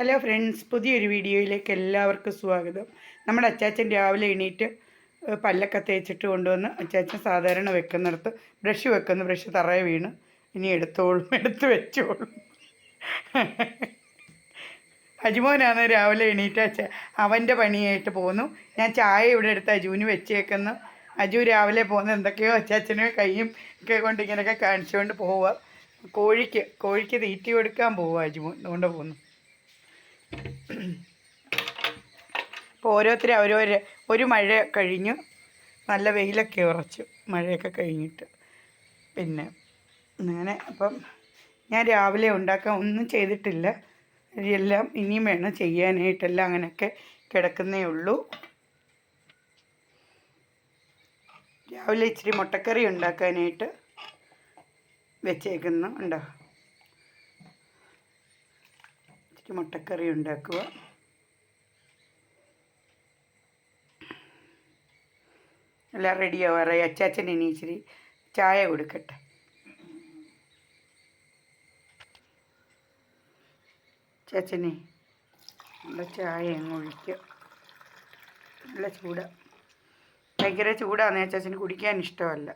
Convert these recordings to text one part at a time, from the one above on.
Hello friends പുതിയൊരു വീഡിയോയിലേക്ക് എല്ലാവർക്കും സ്വാഗതം. നമ്മുടെ അച്ചാച്ചൻ രാവിലെ എണീറ്റ് പല്ലൊക്കെ തേച്ചിട്ട് കൊണ്ടുവന്ന് അച്ചാച്ചൻ സാധാരണ വെക്കുന്നിടത്ത് ബ്രഷ് വെക്കുന്നു ബ്രഷ് തറയെ വീണ്. ഇനി എടുത്തോളും എടുത്ത് വെച്ചോളും. അജുമോനാണ് രാവിലെ എണീറ്റ് അച്ഛ അവന്റെ പണിയായിട്ട് പോന്നു. ഞാൻ ചായ ഇവിടെ എടുത്ത് അജുവിന് വെച്ചേക്കുന്നു. അജു രാവിലെ പോകുന്ന എന്തൊക്കെയോ അച്ചാച്ചനും കൈയും ഒക്കെ കൊണ്ട് ഇങ്ങനെയൊക്കെ കാണിച്ചുകൊണ്ട് പോവുക കോഴിക്ക് കോഴിക്ക് തീറ്റി കൊടുക്കാൻ പോവുക അജുമോൻ. അതുകൊണ്ട് പോകുന്നു അപ്പോൾ ഓരോരുത്തരും അവരോ ഒരു മഴ കഴിഞ്ഞു. നല്ല വെയിലൊക്കെ ഉറച്ചു. മഴയൊക്കെ കഴിഞ്ഞിട്ട്. പിന്നെ അങ്ങനെ അപ്പം ഞാൻ രാവിലെ ഉണ്ടാക്കാൻ ഒന്നും ചെയ്തിട്ടില്ല. എല്ലാം ഇനിയും വേണം ചെയ്യാനായിട്ടെല്ലാം അങ്ങനെയൊക്കെ കിടക്കുന്നേ ഉള്ളൂ. രാവിലെ ഇച്ചിരി മുട്ടക്കറി ഉണ്ടാക്കാനായിട്ട് വെച്ചേക്കുന്നു. ഉണ്ടോ ഇച്ചിരി മുട്ടക്കറി ഉണ്ടാക്കുക. എല്ലാം റെഡിയാവാറായി അച്ചാച്ചൻ ഇനി ഇച്ചിരി ചായ കൊടുക്കട്ടെ. അച്ചാച്ചനെ നല്ല ചായ അങ്ങ് ഒഴിക്കുക. നല്ല ചൂടാണ് ഭയങ്കര ചൂടാന്ന് അച്ചാച്ചന് കുടിക്കാൻ ഇഷ്ടമല്ല.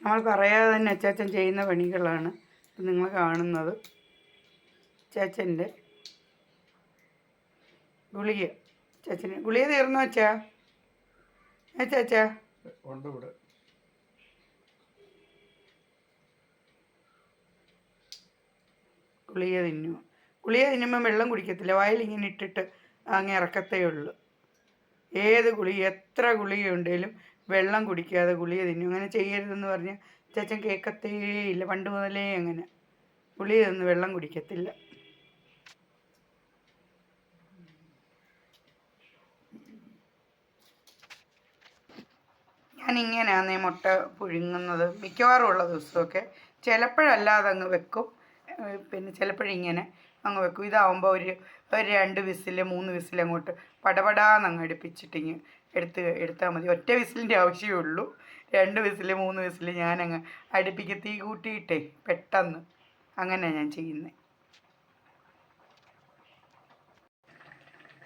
നമ്മൾ പറയാതെ തന്നെ അച്ചാച്ചൻ ചെയ്യുന്ന പണികളാണ്. നിങ്ങൾ കാണുന്നത് ചേച്ചന്റെ ഗുളിക. ചേച്ചന് ഗുളിക തീർന്നു അച്ചാ ഏ ചാച്ചാ? ഗുളിക തിന്നു. ഗുളിക തിന്നുമ്പോൾ വെള്ളം കുടിക്കത്തില്ല. വയലിങ്ങനെ ഇട്ടിട്ട് അങ്ങ് ഇറക്കത്തേ ഉള്ളൂ. ഏത് ഗുളിക എത്ര ഗുളിക ഉണ്ടെങ്കിലും വെള്ളം കുടിക്കാതെ ഗുളിക തിന്നു. അങ്ങനെ ചെയ്യരുതെന്ന് പറഞ്ഞ് ചാച്ചൻ കേൾക്കത്തേ ഇല്ല. പണ്ട് മുതലേ അങ്ങനെ. പുളി ഒന്ന് വെള്ളം കുടിക്കത്തില്ല. ഞാൻ ഈ മുട്ട പുഴുങ്ങുന്നത്. മിക്കവാറും ഉള്ള ദിവസമൊക്കെ. ചിലപ്പോഴല്ലാതെ അങ്ങ് വെക്കും. പിന്നെ ചിലപ്പോഴിങ്ങനെ അങ്ങ് വെക്കും. ഇതാവുമ്പോൾ ഒരു ഒരു രണ്ട് വിസിൽ മൂന്ന് വിസിൽ അങ്ങോട്ട് പടപടാന്ന് അങ്ങ് അടുപ്പിച്ചിട്ടിങ്ങ് എടുത്ത് എടുത്താൽ മതി. ഒറ്റ വിസിലിന്റെ ആവശ്യമേ ഉള്ളൂ. രണ്ട് വിസിൽ മൂന്ന് വിസിൽ ഞാനങ്ങ് അടുപ്പിക്ക് തീ കൂട്ടിയിട്ടേ പെട്ടെന്ന് അങ്ങനെ ഞാൻ ചെയ്യുന്നത്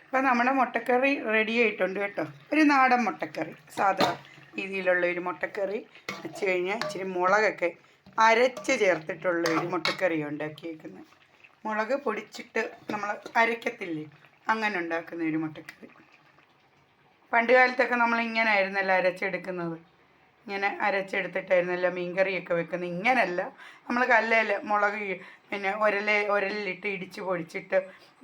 അപ്പോൾ നമ്മുടെ മുട്ടക്കറി റെഡി ആയിട്ടുണ്ട് കേട്ടോ. ഒരു നാടൻ മുട്ടക്കറി സാധാ രീതിയിലുള്ള ഒരു മുട്ടക്കറി വെച്ച് കഴിഞ്ഞാൽ ഇച്ചിരി മുളകൊക്കെ അരച്ച് ചേർത്തിട്ടുള്ള ഒരു മുട്ടക്കറി ഉണ്ടാക്കിയേക്കുന്നത് മുളക് പൊടിച്ചിട്ട് നമ്മൾ അരക്കത്തില്ലേ അങ്ങനെ ഉണ്ടാക്കുന്ന ഒരു മുട്ടക്കറി. പണ്ട് കാലത്തൊക്കെ നമ്മൾ ഇങ്ങനെ ആയിരുന്നല്ലോ അരച്ചെടുക്കുന്നത്. ഇങ്ങനെ അരച്ചെടുത്തിട്ടായിരുന്നല്ലോ മീൻകറിയൊക്കെ വെക്കുന്നത്. ഇങ്ങനല്ല. നമ്മൾ കല്ലേൽ മുളക് പിന്നെ ഉരലെ ഒരലിലിട്ട് ഇടിച്ച് പൊടിച്ചിട്ട്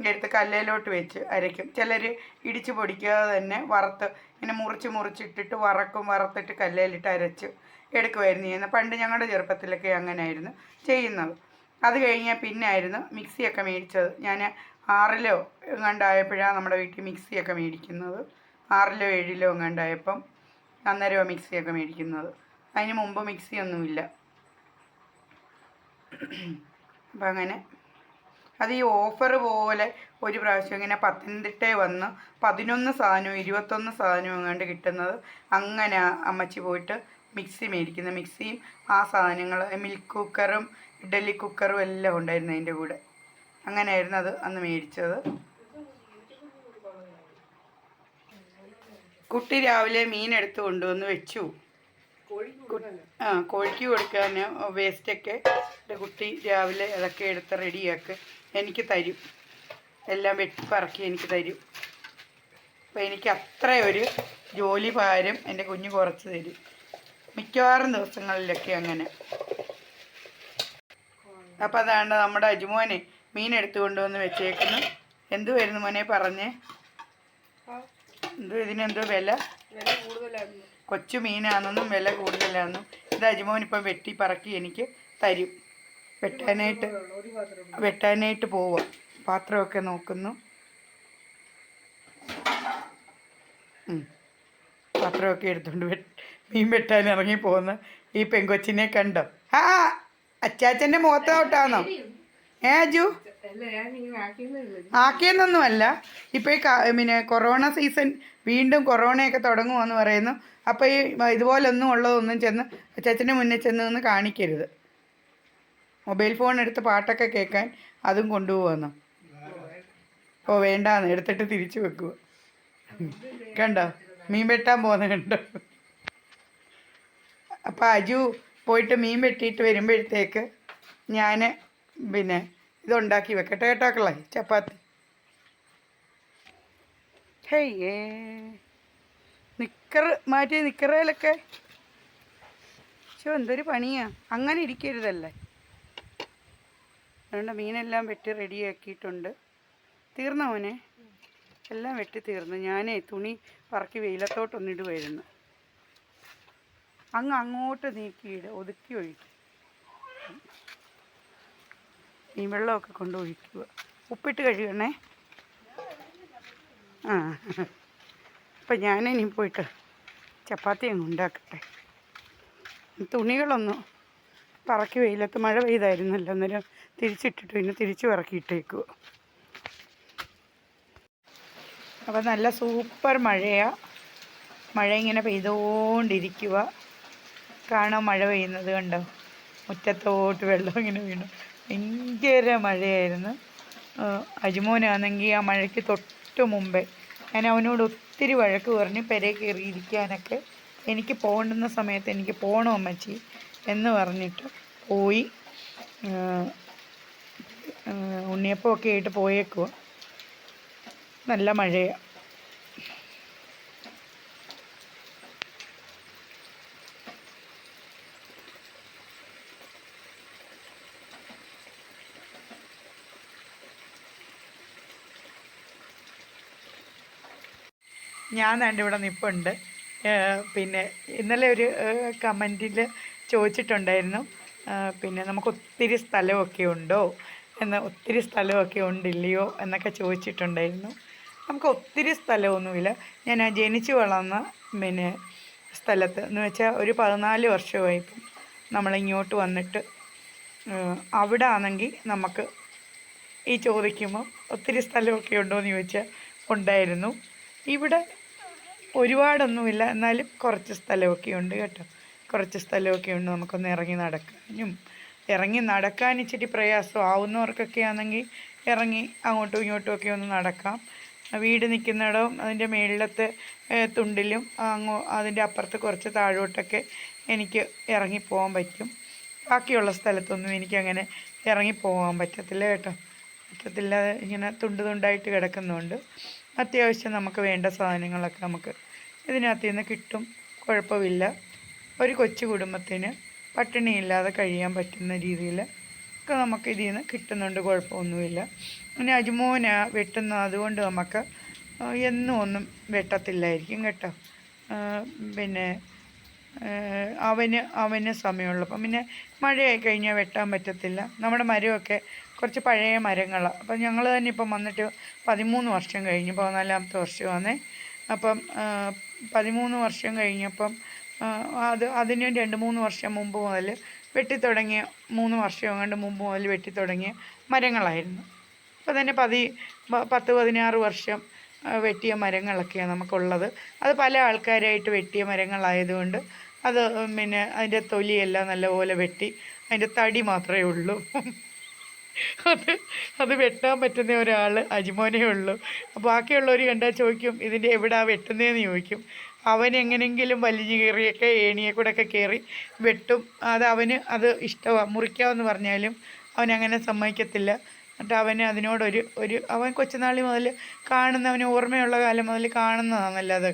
എടുത്ത് കല്ലേലോട്ട് വെച്ച് അരയ്ക്കും. ചിലർ ഇടിച്ച് പൊടിക്കാതെ തന്നെ വറുത്ത് ഇങ്ങനെ മുറിച്ച് മുറിച്ചിട്ടിട്ട് വറക്കും വറുത്തിട്ട് കല്ലേലിട്ട് അരച്ച് എടുക്കുമായിരുന്നു ചെയ്യുന്നത്. പണ്ട് ഞങ്ങളുടെ ചെറുപ്പത്തിലൊക്കെ അങ്ങനെയായിരുന്നു ചെയ്യുന്നത്. അത് കഴിഞ്ഞാൽ പിന്നെ ആയിരുന്നു മിക്സിയൊക്കെ മേടിച്ചത്. ഞാൻ ആറിലോ എങ്ങാണ്ടായപ്പോഴാണ് നമ്മുടെ വീട്ടിൽ മിക്സിയൊക്കെ മേടിക്കുന്നത്. ആറിലോ ഏഴിലോ എങ്ങാണ്ടായപ്പം അന്നേരമാണ് മിക്സിയൊക്കെ മേടിക്കുന്നത്. അതിന് മുമ്പ് മിക്സിയൊന്നുമില്ല. അപ്പം അങ്ങനെ. അത് ഈ ഓഫർ പോലെ ഒരു പ്രാവശ്യം ഇങ്ങനെ പത്തനംതിട്ട വന്ന് പതിനൊന്ന് സാധനവും ഇരുപത്തൊന്ന് സാധനവും എങ്ങാണ്ട് കിട്ടുന്നത് അങ്ങനെ അമ്മച്ചി പോയിട്ട് മിക്സി മേടിക്കുന്ന. മിക്സിയും ആ സാധനങ്ങൾ മിൽക്ക് കുക്കറും ഇഡലി കുക്കറും എല്ലാം ഉണ്ടായിരുന്നു അതിന്റെ കൂടെ. അങ്ങനെയായിരുന്നു അത് അന്ന് മേടിച്ചത്. കുട്ടി രാവിലെ മീൻ എടുത്ത് കൊണ്ടുവന്ന് വെച്ചു. ആ കോഴിക്ക് കൊടുക്കാൻ വേസ്റ്റൊക്കെ എന്റെ കുട്ടി രാവിലെ അതൊക്കെ എടുത്ത് റെഡിയാക്കി. എനിക്ക് തരും. എല്ലാം വെട്ടി പറക്കി എനിക്ക് തരും. അപ്പം എനിക്ക് അത്ര ഒരു ജോലി ഭാരം എന്റെ കുഞ്ഞ് കുറച്ച് തരും. മിക്കവാറും ദിവസങ്ങളിലൊക്കെ അങ്ങനെ. അപ്പം അതാണ് നമ്മുടെ അജുമോനെ മീൻ എടുത്തു കൊണ്ടുവന്ന് വെച്ചേക്കുന്നു. എന്ത് വരുന്നു മോനെ പറഞ്ഞേ? എന്തോ ഇതിനെന്തോ വില? കൊച്ചു മീനാണെന്നും വില കൂടുതലാണെന്നും. ഇത് അജിമോൻ ഇപ്പം വെട്ടി പറക്കി എനിക്ക് തരും. വെട്ടാനായിട്ട് വെട്ടാനായിട്ട് പോവാം. പാത്രമൊക്കെ നോക്കുന്നു. പാത്രമൊക്കെ എടുത്തുകൊണ്ട് മീൻ വെട്ടാൻ ഇറങ്ങി പോകുന്ന ഈ പെങ്കൊച്ചിനെ കണ്ടോ? ആ അച്ചാച്ചന്റെ മുഖത്തോട്ടാണോ? ഏ അജു? ആക്കിയെന്നൊന്നുമല്ല. ഇപ്പോൾ പിന്നെ കൊറോണ സീസൺ വീണ്ടും കൊറോണയൊക്കെ തുടങ്ങുമെന്ന് പറയുന്നു. അപ്പോൾ ഈ ഇതുപോലൊന്നും ഉള്ളതൊന്നും ചെന്ന് അച്ചാച്ചന്റെ മുന്നേ ചെന്ന് നിന്ന് കാണിക്കരുത്. മൊബൈൽ ഫോൺ എടുത്ത് പാട്ടൊക്കെ കേൾക്കാൻ അതും കൊണ്ടുപോകുന്നു ഓ വേണ്ടാന്ന്. എടുത്തിട്ട് തിരിച്ചു വെക്കുക കണ്ടോ? മീൻ വെട്ടാൻ പോകുന്ന കണ്ടോ? അപ്പോൾ അജു പോയിട്ട് മീൻ വെട്ടിയിട്ട് വരുമ്പോഴത്തേക്ക് ഞാൻ പിന്നെ ഇതുണ്ടാക്കി വെക്കട്ടെ കേട്ടാക്കളെ? ചപ്പാത്തി. ഹേയേ നിക്കർ മാറ്റി നിക്കറയിലൊക്കെ ചോ എന്തൊരു പണിയാ. അങ്ങനെ ഇരിക്കരുതല്ലേ. അതുകൊണ്ട് മീനെല്ലാം വെട്ടി റെഡിയാക്കിയിട്ടുണ്ട്. തീർന്ന മോനെ? എല്ലാം വെട്ടി തീർന്നു. ഞാനേ തുണി പറക്കി വെയിലത്തോട്ടൊന്നിടുമായിരുന്നു അങ്ങ് അങ്ങോട്ട് നീക്കിയിട് ഒതുക്കി ഒഴിക്കും. ഈ വെള്ളമൊക്കെ കൊണ്ട് ഒഴിക്കുക. ഉപ്പിട്ട് കഴുകണേ. ആ. അപ്പം ഞാനിനി പോയിട്ട് ചപ്പാത്തി അങ്ങ് ഉണ്ടാക്കട്ടെ. തുണികളൊന്നും പറക്കി വെയിലത്ത് മഴ പെയ്തായിരുന്നല്ലോ അന്നേരം തിരിച്ചിട്ടിട്ട് പിന്നെ തിരിച്ച് പറക്കിയിട്ടേക്കുക അപ്പോൾ നല്ല സൂപ്പർ മഴയാണ് മഴ ഇങ്ങനെ പെയ്തുകൊണ്ടിരിക്കുക കാണോ മഴ പെയ്യുന്നത് കണ്ടോ? മുറ്റത്തോട്ട് വെള്ളം ഇങ്ങനെ വീണു. ഭയങ്കര മഴയായിരുന്നു. അജുമോനാണെങ്കിൽ ആ മഴയ്ക്ക് തൊട്ട് മുമ്പേ ഞാൻ അവനോട് ഒത്തിരി വഴക്ക് പറഞ്ഞ് പെരെ കയറിയിരിക്കാനൊക്കെ എനിക്ക് പോകേണ്ടുന്ന സമയത്ത് എനിക്ക് പോകണം അമ്മച്ചി എന്ന് പറഞ്ഞിട്ട് പോയി. ഉണ്ണിയപ്പമൊക്കെ ആയിട്ട് പോയേക്കുക നല്ല മഴയാണ് ഞാൻ ദാണ്ട് ഇവിടെ നിൽപ്പുണ്ട് പിന്നെ ഇന്നലെ ഒരു കമന്റിൽ ചോദിച്ചിട്ടുണ്ടായിരുന്നു. പിന്നെ നമുക്ക് ഒത്തിരി സ്ഥലമൊക്കെ ഉണ്ടോ? എന്ന് ഒത്തിരി സ്ഥലമൊക്കെ ഉണ്ടില്ലയോ എന്നൊക്കെ ചോദിച്ചിട്ടുണ്ടായിരുന്നു. നമുക്ക് ഒത്തിരി സ്ഥലമൊന്നുമില്ല. ഞാൻ ജനിച്ചു വളർന്ന പിന്നെ സ്ഥലത്ത് എന്ന് വെച്ചാൽ ഒരു പതിനാല് വർഷമായി ഇപ്പം നമ്മളിങ്ങോട്ട് വന്നിട്ട് അവിടെ ആണെങ്കിൽ നമുക്ക് ഈ ചോദിക്കുമ്പോൾ ഒത്തിരി സ്ഥലമൊക്കെ ഉണ്ടോ എന്ന് ചോദിച്ചാൽ ഉണ്ടായിരുന്നു. ഇവിടെ ഒരുപാടൊന്നുമില്ല. എന്നാലും കുറച്ച് സ്ഥലമൊക്കെ ഉണ്ട് കേട്ടോ. കുറച്ച് സ്ഥലമൊക്കെ ഉണ്ട്. നമുക്കൊന്ന് ഇറങ്ങി നടക്കാനും ഇറങ്ങി നടക്കാൻ ഇച്ചിരി പ്രയാസം ആവുന്നവർക്കൊക്കെ ആണെങ്കിൽ ഇറങ്ങി അങ്ങോട്ടും ഇങ്ങോട്ടും ഒക്കെ ഒന്ന് നടക്കാം. വീട് നിൽക്കുന്നിടവും അതിന്റെ മേളിലത്തെ തുണ്ടിലും അങ്ങോ അതിന്റെ അപ്പുറത്ത് കുറച്ച് താഴോട്ടൊക്കെ എനിക്ക് ഇറങ്ങി പോകാൻ പറ്റും. ബാക്കിയുള്ള സ്ഥലത്തൊന്നും എനിക്കങ്ങനെ ഇറങ്ങി പോകാൻ പറ്റത്തില്ല കേട്ടോ. പറ്റത്തില്ല. ഇങ്ങനെ തുണ്ട് തുണ്ടായിട്ട് കിടക്കുന്നുണ്ട്. അത്യാവശ്യം നമുക്ക് വേണ്ട സാധനങ്ങളൊക്കെ നമുക്ക് ഇതിനകത്ത് നിന്ന് കിട്ടും. കുഴപ്പമില്ല. ഒരു കൊച്ചു കുടുംബത്തിന് പട്ടിണിയില്ലാതെ കഴിയാൻ പറ്റുന്ന രീതിയിൽ ഒക്കെ നമുക്ക് ഇതിൽ നിന്ന് കിട്ടുന്നുണ്ട്. കുഴപ്പമൊന്നുമില്ല. പിന്നെ അജ്മോന വെട്ടുന്ന അതുകൊണ്ട് നമുക്ക് എന്നും ഒന്നും വെട്ടത്തില്ലായിരിക്കും കേട്ടോ. പിന്നെ അവന് അവന് സമയമുള്ളപ്പം. പിന്നെ മഴയായി കഴിഞ്ഞാൽ വെട്ടാൻ പറ്റത്തില്ല. നമ്മുടെ മരമൊക്കെ കുറച്ച് പഴയ മരങ്ങൾ അപ്പം ഞങ്ങൾ തന്നെ ഇപ്പം വന്നിട്ട് പതിമൂന്ന് വർഷം കഴിഞ്ഞു പതിനാലാമത്തെ വർഷമാണ് അപ്പം പതിമൂന്ന് വർഷം കഴിഞ്ഞപ്പം അത് അതിന് രണ്ട് മൂന്ന് വർഷം മുമ്പ് മുതൽ വെട്ടിത്തുടങ്ങിയ മൂന്ന് വർഷം എങ്ങാണ്ട് മുമ്പ് മുതൽ വെട്ടിത്തുടങ്ങിയ മരങ്ങളായിരുന്നു. അപ്പോൾ തന്നെ പതി പത്ത് പതിനാറ് വർഷം വെട്ടിയ മരങ്ങളൊക്കെയാണ് നമുക്കുള്ളത്. അത് പല ആൾക്കാരായിട്ട് വെട്ടിയ മരങ്ങളായതുകൊണ്ട് അത് പിന്നെ അതിന്റെ തൊലിയെല്ലാം നല്ലപോലെ വെട്ടി അതിന്റെ തടി മാത്രമേ ഉള്ളൂ. അത് അത് വെട്ടാൻ പറ്റുന്ന ഒരാൾ അജിമോനേ ഉള്ളൂ. ബാക്കിയുള്ളവർ കണ്ടാൽ ചോദിക്കും ഇതിന്റെ എവിടാ വെട്ടുന്നതെന്ന് ചോദിക്കും. അവൻ എങ്ങനെങ്കിലും വലിഞ്ഞു കയറിയൊക്കെ ഏണിയെ കൂടെ ഒക്കെ കയറി വെട്ടും. അത് അവന് അത് ഇഷ്ടമാണ് മുറിക്കാമെന്ന് പറഞ്ഞാലും അവൻ അങ്ങനെ സമ്മതിക്കത്തില്ല. എന്നിട്ട് അവന് അതിനോടൊരു ഒരു അവൻ കൊച്ചുനാളി മുതൽ കാണുന്ന അവന് ഓർമ്മയുള്ള കാലം മുതൽ കാണുന്നതാണല്ലോ അത്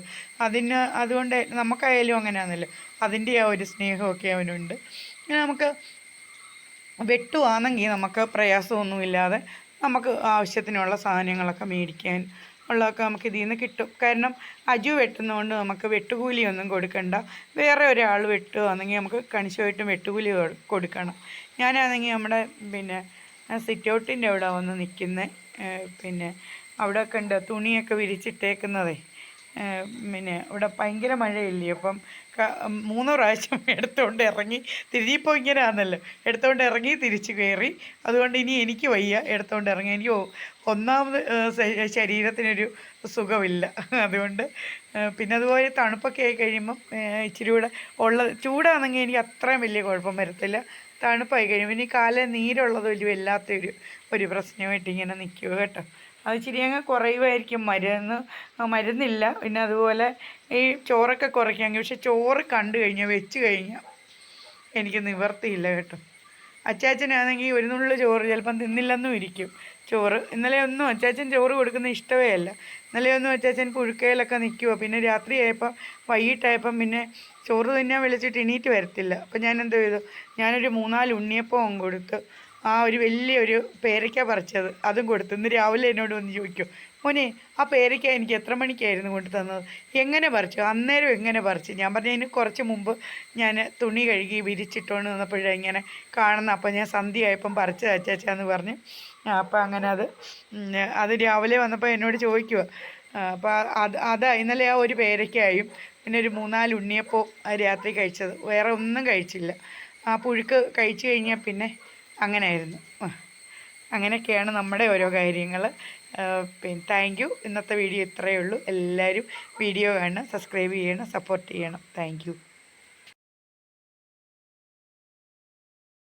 അതിന് അതുകൊണ്ട് നമുക്കായാലും അങ്ങനെയാണല്ലോ അതിന്റെ ആ ഒരു സ്നേഹമൊക്കെ അവനുണ്ട്. ഇങ്ങനെ നമുക്ക് വെട്ടുവാണെങ്കിൽ നമുക്ക് പ്രയാസമൊന്നുമില്ലാതെ നമുക്ക് ആവശ്യത്തിനുള്ള സാധനങ്ങളൊക്കെ മേടിക്കാൻ ഉള്ളതൊക്കെ നമുക്ക് ഇതിൽ നിന്ന് കിട്ടും. കാരണം അജു വെട്ടുന്നതുകൊണ്ട് നമുക്ക് വെട്ടുകൂലിയൊന്നും കൊടുക്കണ്ട. വേറെ ഒരാൾ വെട്ടുകയാണെങ്കിൽ നമുക്ക് കണിശമായിട്ടും വെട്ടുകൂലി കൊടുക്കണം. ഞാനാണെങ്കിൽ നമ്മുടെ പിന്നെ സിറ്റൗട്ടിന്റെ അവിടെ വന്ന് നിൽക്കുന്നത് പിന്നെ അവിടെ ഉണ്ട് തുണിയൊക്കെ വിരിച്ചിട്ടേക്കുന്നതേ. പിന്നെ ഇവിടെ ഭയങ്കര മഴയില്ലേ? അപ്പം മൂന്നോ പ്രാവശ്യം എടുത്തുകൊണ്ട് ഇറങ്ങി തിരിഞ്ഞിപ്പോൾ ഇങ്ങനെ ആണല്ലോ എടുത്തുകൊണ്ട് ഇറങ്ങി തിരിച്ച് കയറി അതുകൊണ്ട് ഇനി എനിക്ക് വയ്യ എടുത്തുകൊണ്ട് ഇറങ്ങി. എനിക്ക് ഒന്നാമത് ശരീരത്തിനൊരു സുഖമില്ല. അതുകൊണ്ട് പിന്നെ അതുപോലെ തണുപ്പൊക്കെ ആയി കഴിയുമ്പം ഇച്ചിരി കൂടെ ഉള്ള ചൂടാണെങ്കിൽ എനിക്ക് അത്രയും വലിയ കുഴപ്പം വരത്തില്ല. തണുപ്പായി കഴിയുമ്പോൾ ഇനി കാലം നീരുള്ളത് വലിയ വല്ലാത്തൊരു ഒരു പ്രശ്നമായിട്ട് ഇങ്ങനെ നിൽക്കുക കേട്ടോ. അത് ഇച്ചിരി അങ്ങ് കുറയുമായിരിക്കും മരുന്ന് മരുന്നില്ല. പിന്നെ അതുപോലെ ഈ ചോറൊക്കെ കുറയ്ക്കാമെങ്കിൽ പക്ഷെ ചോറ് കണ്ടു കഴിഞ്ഞാൽ വെച്ച് കഴിഞ്ഞാൽ എനിക്ക് നിവർത്തിയില്ല കേട്ടോ. അച്ചാച്ചനാണെങ്കിൽ ഒരു നുള്ളു ചോറ് ചിലപ്പം തിന്നില്ലെന്നും ഇരിക്കും. ചോറ് ഇന്നലെ ഒന്നും അച്ചാച്ചൻ ചോറ് കൊടുക്കുന്ന ഇഷ്ടമേ അല്ല. ഇന്നലെ ഒന്നും അച്ചാച്ചൻ പുഴുക്കയിലൊക്കെ നിൽക്കുമോ പിന്നെ രാത്രിയായപ്പം വൈകിട്ടായപ്പം പിന്നെ ചോറ് തന്നെ വിളിച്ചിട്ട് എണീറ്റ് വരത്തില്ല. അപ്പം ഞാൻ എന്തോ ചെയ്തു? ഞാനൊരു മൂന്നാൽ ഉണ്ണിയപ്പവും കൊടുത്ത് ആ ഒരു വലിയൊരു പേരയ്ക്ക പറിച്ചത്. അതും കൊടുത്തു ഇന്ന് രാവിലെ എന്നോട് വന്ന് ചോദിക്കും മോനെ ആ പേരയ്ക്ക എനിക്ക് എത്ര മണിക്കായിരുന്നു കൊണ്ടു തന്നത്? എങ്ങനെ പറിച്ചു? അന്നേരം എങ്ങനെ പറിച്ചു? ഞാൻ പറഞ്ഞു അതിന് കുറച്ച് മുമ്പ് ഞാൻ തുണി കഴുകി വിരിച്ചിട്ടോണ്ട് നിന്നപ്പോഴേ ഇങ്ങനെ കാണുന്ന. അപ്പം ഞാൻ സന്ധ്യയായപ്പം പറിച്ച് അച്ചാച്ചാന്ന് പറഞ്ഞ്. അപ്പം അങ്ങനെ അത് അത് രാവിലെ വന്നപ്പോൾ എന്നോട് ചോദിക്കുക അപ്പോൾ അത് അതാ ഇന്നലെ ആ ഒരു പേരയ്ക്കായും പിന്നെ ഒരു മൂന്നാൽ ഉണ്ണിയപ്പോൾ രാത്രി കഴിച്ചത്. വേറെ ഒന്നും കഴിച്ചില്ല. ആ പുഴുക്ക് കഴിച്ചു കഴിഞ്ഞാൽ പിന്നെ അങ്ങനെയായിരുന്നു. അങ്ങനെയൊക്കെയാണ് നമ്മുടെ ഓരോ കാര്യങ്ങൾ പിന്നെ താങ്ക് യു ഇന്നത്തെ വീഡിയോ ഇത്രയേ ഉള്ളൂ. എല്ലാവരും വീഡിയോ കാണണം സബ്സ്ക്രൈബ് ചെയ്യണം സപ്പോർട്ട് ചെയ്യണം. താങ്ക്